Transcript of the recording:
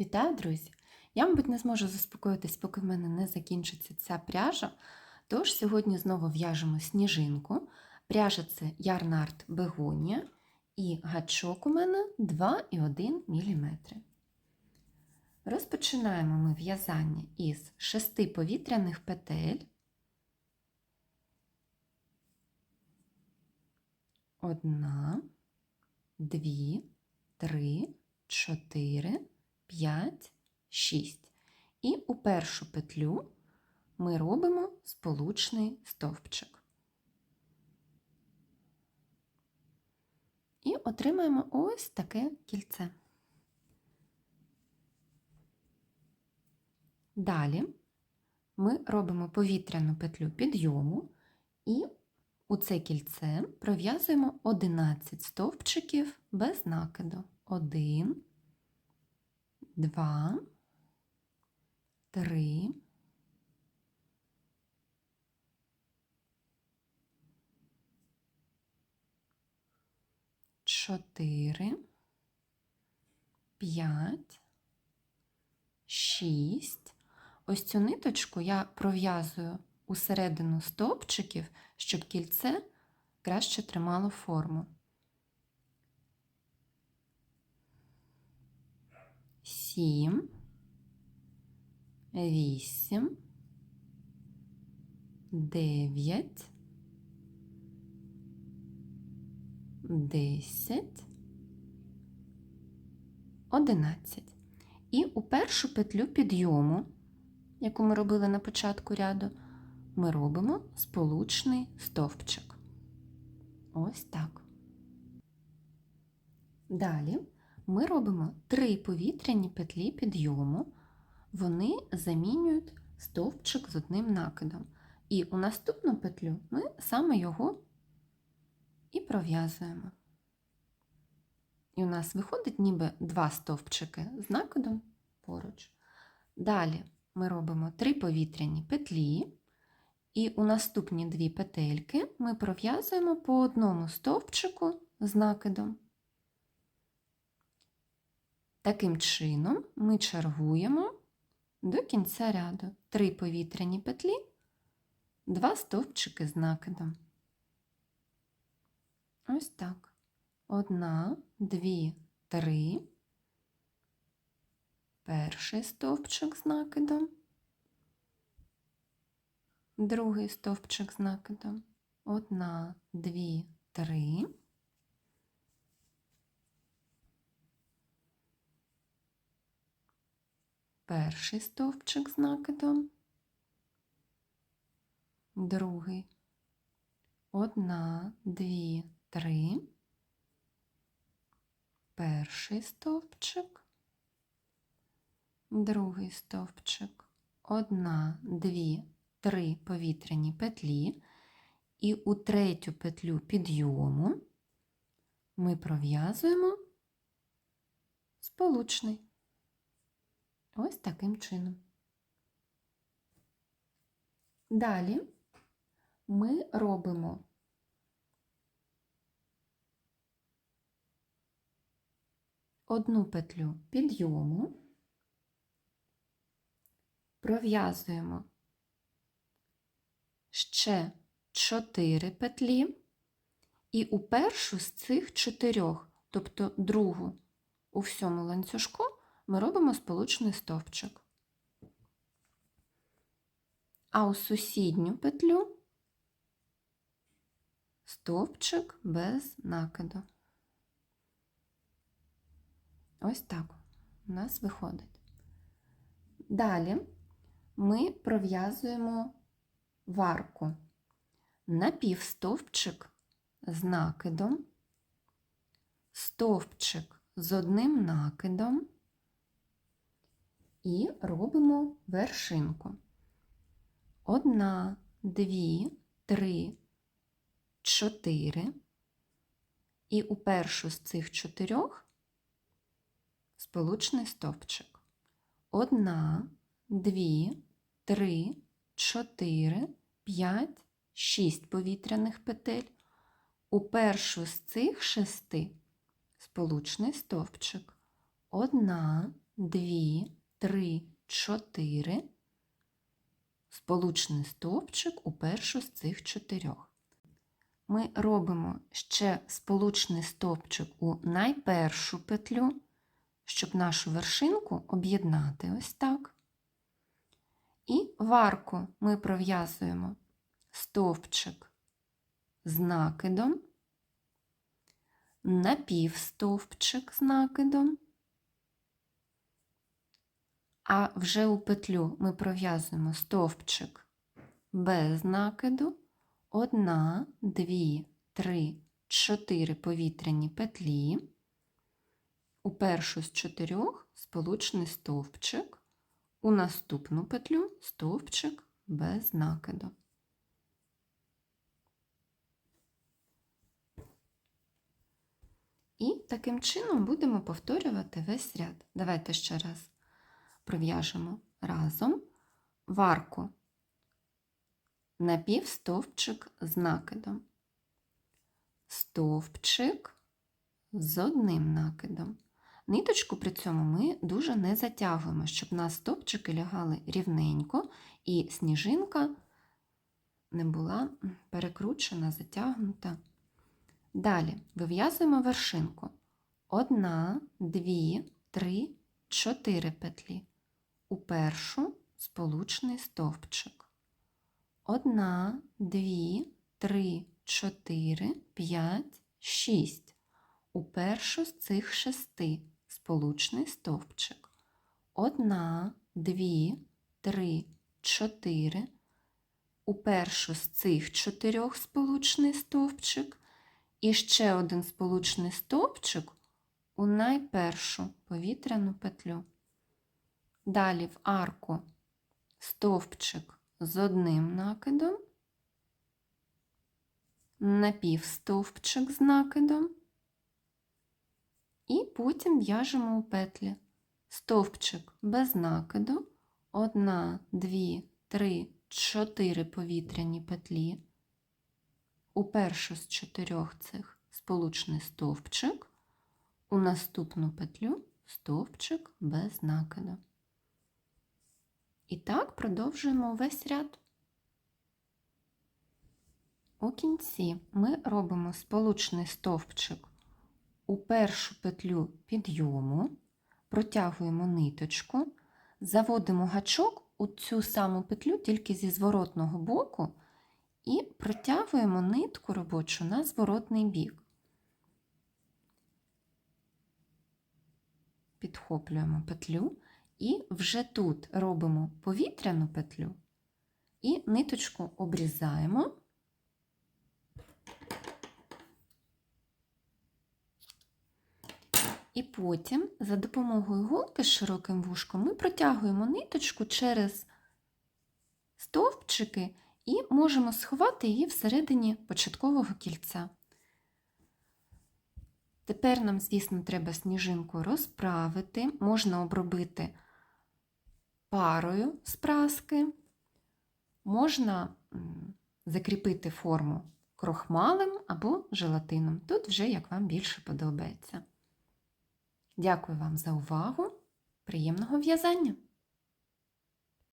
Вітаю, друзі! Я, мабуть, не зможу заспокоїтись, поки в мене не закінчиться ця пряжа. Тож сьогодні знову в'яжемо сніжинку. Пряжа це Ярнард Бегонія і гачок у мене 2,1 мм. Розпочинаємо ми в'язання із шести повітряних петель. Одна, дві, три, чотири, п'ять, шість. І у першу петлю ми робимо сполучний стовпчик. І отримаємо ось таке кільце. Далі ми робимо повітряну петлю підйому і у це кільце пров'язуємо 11 стовпчиків без накиду. 1, 2, 3, 4, 5, 6. Ось цю ниточку я пров'язую усередину стовпчиків, щоб кільце краще тримало форму. Сім, вісім, дев'ять, десять, одинадцять. І у першу петлю підйому, яку ми робили на початку ряду, ми робимо сполучний стовпчик. Ось так. Далі ми робимо три повітряні петлі підйому, вони замінюють стовпчик з одним накидом. І у наступну петлю ми саме його і пров'язуємо. І у нас виходить ніби два стовпчики з накидом поруч. Далі ми робимо три повітряні петлі, і у наступні дві петельки ми пров'язуємо по одному стовпчику з накидом. Таким чином ми чергуємо до кінця ряду три повітряні петлі, два стовпчики з накидом. Ось так. Одна, дві, три. Перший стовпчик з накидом, другий стовпчик з накидом. Одна, дві, три. Перший стовпчик з накидом, другий. Одна, дві, три. Перший стовпчик, другий стовпчик, одна, дві, три повітряні петлі, і у третю петлю підйому ми пров'язуємо сполучний. Ось таким чином. Далі ми робимо одну петлю підйому, пров'язуємо ще 4 петлі, і у першу з цих чотирьох, тобто другу у всьому ланцюжку, ми робимо сполучний стовпчик. А у сусідню петлю стовпчик без накиду. Ось так у нас виходить. Далі ми пров'язуємо варку напівстовпчик з накидом, стовпчик з одним накидом і робимо вершинку. Одна, дві, три, чотири. І у першу з цих чотирьох сполучний стовпчик. Одна, дві, три, чотири, п'ять, шість повітряних петель. У першу з цих шести сполучний стовпчик. Одна, дві, три, чотири. Сполучний стовпчик у першу з цих чотирьох. Ми робимо ще сполучний стовпчик у найпершу петлю, щоб нашу вершинку об'єднати ось так. І в арку ми пров'язуємо стовпчик з накидом, напівстовпчик з накидом, а вже у петлю ми пров'язуємо стовпчик. Без накиду, одна, дві, три, чотири повітряні петлі, у першу з чотирьох сполучний стовпчик, у наступну петлю стовпчик без накиду. І таким чином будемо повторювати весь ряд. Давайте ще раз пров'яжемо разом в арку напівстовпчик з накидом, стовпчик з одним накидом. Ниточку при цьому ми дуже не затягуємо, щоб у нас стовпчики лягали рівненько і сніжинка не була перекручена, затягнута. Далі вив'язуємо вершинку. Одна, дві, три, чотири петлі. У першу сполучний стовпчик. Одна, дві, три, чотири, п'ять, шість. У першу з цих шести сполучний стовпчик. Одна, дві, три, чотири. У першу з цих чотирьох сполучний стовпчик. І ще один сполучний стовпчик у найпершу повітряну петлю. Далі в арку стовпчик з одним накидом, напівстовпчик з накидом, і потім в'яжемо у петлі. Стовпчик без накиду, одна, дві, три, чотири повітряні петлі. У першу з чотирьох цих сполучний стовпчик, у наступну петлю стовпчик без накиду. І так продовжуємо весь ряд. У кінці ми робимо сполучний стовпчик у першу петлю підйому, протягуємо ниточку, заводимо гачок у цю саму петлю тільки зі зворотного боку і протягуємо нитку робочу на зворотний бік. Підхоплюємо петлю і вже тут робимо повітряну петлю і ниточку обрізаємо. І потім за допомогою голки з широким вушком ми протягуємо ниточку через стовпчики і можемо сховати її всередині початкового кільця. Тепер нам, звісно, треба сніжинку розправити, можна обробити парою з праски, можна закріпити форму крохмалем або желатином. Тут вже як вам більше подобається. Дякую вам за увагу! Приємного в'язання!